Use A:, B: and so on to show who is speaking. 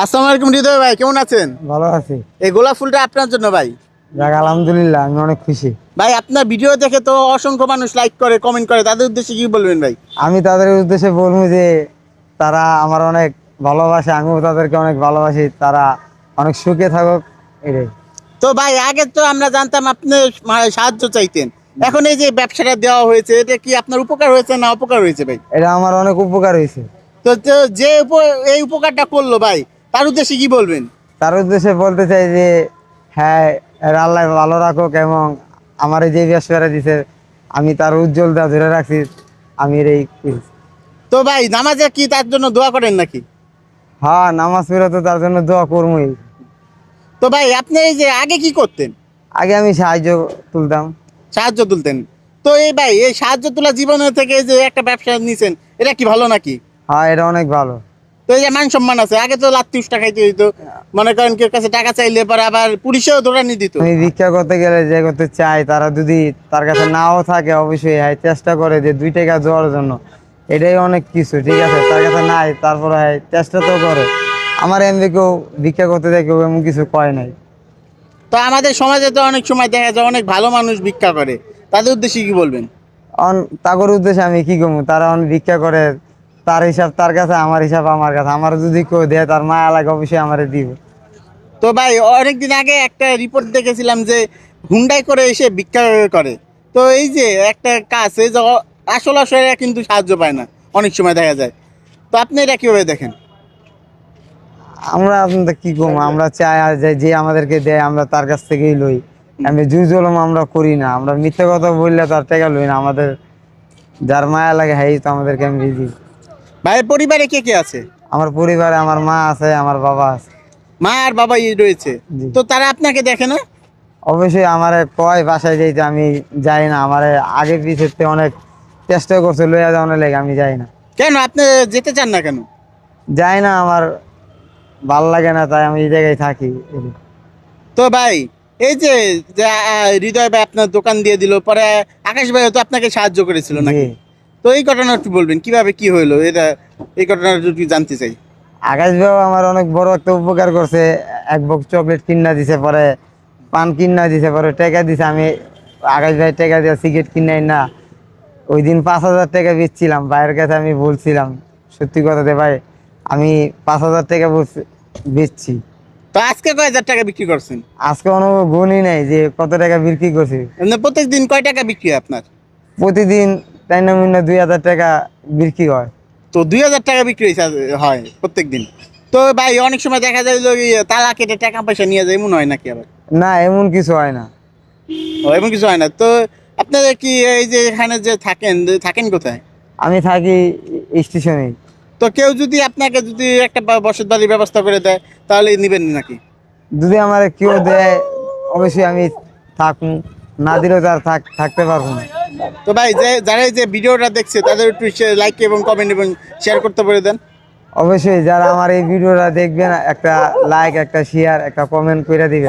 A: আসসালামু আলাইকুম হৃদয় ভাই কেমন আছেন?
B: ভালো আছি।
A: এই গোলাপ ফুলটা আপনার জন্য ভাই?
B: যাক আলহামদুলিল্লাহ আমি অনেক খুশি।
A: ভাই আপনার ভিডিও দেখে তো অসংখ্য মানুষ লাইক করে কমেন্ট করে তাদের উদ্দেশ্যে কি বলবেন ভাই?
B: আমি তাদের উদ্দেশ্যে বলব যে তারা আমার অনেক ভালোবাসে আমিও তাদেরকে অনেক ভালোবাসি তারা অনেক সুখে থাকুক এটাই।
A: তো ভাই আগে তো আমরা জানতাম আপনি মা- সাহায্য চাইতেন। এখন এই যে ব্যবসাটা দেওয়া হয়েছে এটা কি আপনার উপকার হয়েছে না অপকার হয়েছে ভাই?
B: এটা আমার অনেক উপকার হয়েছে।
A: তো যে এই উপকারটা করল ভাই তার উদ্দেশ্যে কি বলবেন?
B: তার উদ্দেশ্যে বলতে চাই যে হ্যাঁ আল্লাহ ভালো রাখুক এবং আমার এই যে ব্যবসাটা দিছে আমি তার উজ্জ্বলতা ধরে রাখছি আমি এই
A: তো ভাই নামাজে কি তার জন্য দোয়া করেন নাকি?
B: হ্যাঁ নামাজ পড়ে তো তার জন্য দোয়া করবোই
A: তো ভাই আপনি এই যে আগে কি করতেন?
B: আগে আমি সাহায্য তুলতাম।
A: সাহায্য তুলতেন। তো এই ভাই এই সাহায্য তোলা জীবনের থেকে যে একটা ব্যবসা নিছেন এটা কি ভালো নাকি?
B: হ্যাঁ এটা অনেক ভালো।
A: তো এই যে মান সম্মান আছে আগে তো লাত্তি উষ্টা খাইতে হইতো। মনে করেন কেউ কাছে টাকা চাইলে পরে আবার পুলিশেও দৌড়ানি দিত।
B: আমি ভিক্ষা করতে গেলে যে করতে চাই তারা যদি তার কাছে নাও থাকে অবশ্যই হ্যাঁ চেষ্টা করে যে দুই টাকা দেওয়ার জন্য। এটাই অনেক কিছু ঠিক আছে? তার কাছে নাই তারপরে হ্যাঁ চেষ্টা তো করে। আমার এমনি কেউ ভিক্ষা করতে যায় কেউ এমন কিছু কয় নাই।
A: তো আমাদের সমাজে তো অনেক সময় দেখা যায় অনেক ভালো মানুষ ভিক্ষা করে। তাদের উদ্দেশ্যে কি বলবেন?
B: অন তাগর উদ্দেশ্যে আমি কি করব? তারা অন ভিক্ষা করে তার হিসাব তার কাছে আমার হিসাব আমার কাছে। আমার যদি কেউ দেয় তার মায়া লাগে অবশ্যই আমারে দিব।
A: তো ভাই অনেকদিন আগে একটা রিপোর্ট দেখেছিলাম যে হুন্ডাই করে এসে ভিক্ষা করে। তো এই যে একটা কাজ এই যে আসল আসলে কিন্তু সাহায্য পায় না অনেক সময় দেখা যায়। তো আপনি এটা কীভাবে দেখেন?
B: আমরা আপনাদের কী করব? আমরা চাই আর যে যে আমাদেরকে দেয় আমরা তার কাছ থেকেই লই। আমি জুই জলম আমরা করি না। আমরা মিথ্যে কথা বললে তার টাকা লই না। আমাদের যার মায়া লাগে হ্যাঁ তো আমাদেরকে আমি দিই।
A: ভাই পরিবারে কে কে আছে?
B: আমার পরিবারে আমার মা আছে আমার বাবা আছে।
A: মা আর বাবাই রয়েছে। তো তারা আপনাকে দেখে না?
B: অবশ্যই আমার কয় বাসায় যাইতে আমি যাই না। আমার আগে পিছেতে অনেক চেষ্টা করছে লইয়া যাওয়ার লেগে আমি যাই না।
A: কেন? আপনি যেতে চান না কেন?
B: যাই না আমার ভালো লাগে না তাই আমি এই জায়গায় থাকি।
A: তো ভাই এই যে হৃদয় ভাই আপনার দোকান দিয়ে দিল পরে আকাশ ভাই তো আপনাকে সাহায্য করেছিল নাকি। তো এই ঘটনা একটু বলবেন কীভাবে কি হলো এটা এই ঘটনাটা একটু জানতে চাই।
B: আকাশ বাবু আমার অনেক বড় একটা উপকার করছে। এক বক্স চকলেট কিনা দিছে পরে পান কিনা দিছে পরে টাকা দিছে। আমি আকাশ ভাই টাকা দিয়ে সিগারেট কিনাই না ওই দিন পাঁচ হাজার টাকা বেচছিলাম। ভাইয়ের কাছে আমি বলছিলাম সত্যি কথা দে ভাই আমি পাঁচ হাজার টাকা বেচছি।
A: তো আজকে কয় হাজার টাকা বিক্রি করছেন?
B: আজকে কোনো গুণই নাই যে কত টাকা বিক্রি করছি।
A: এমনি প্রত্যেক দিন কয় টাকা বিক্রি হয় আপনার?
B: প্রতিদিন তাই না মিনা দুই হাজার টাকা বিক্রি হয়।
A: তো দুই হাজার টাকা বিক্রি হয় প্রত্যেক দিন তো ভাই অনেক সময় দেখা যায় যে ওই তালা কেটে টাকা পয়সা নিয়ে যায় এমন হয় নাকি আবার?
B: না এমন কিছু হয় না।
A: ও এমন কিছু হয় না। তো আপনারা কি এই যে এখানে যে থাকেন থাকেন কোথায়?
B: আমি থাকি স্টেশনে।
A: তো কেউ যদি আপনাকে যদি একটা বসত বাড়ির ব্যবস্থা করে দেয় তাহলে নেবেন নাকি?
B: যদি আমার কেউ দেয় অবশ্যই আমি থাকুন। না দিলেও তার থাক থাকতে পারব না।
A: তো ভাই, যে যারা এই যে ভিডিওটা দেখছে, তাদের একটু লাইক এবং কমেন্ট এবং শেয়ার করতে বলে দেন।
B: অবশ্যই, যারা আমার এই ভিডিওটা দেখবেন, একটা লাইক একটা শেয়ার একটা কমেন্ট করে দিবেন।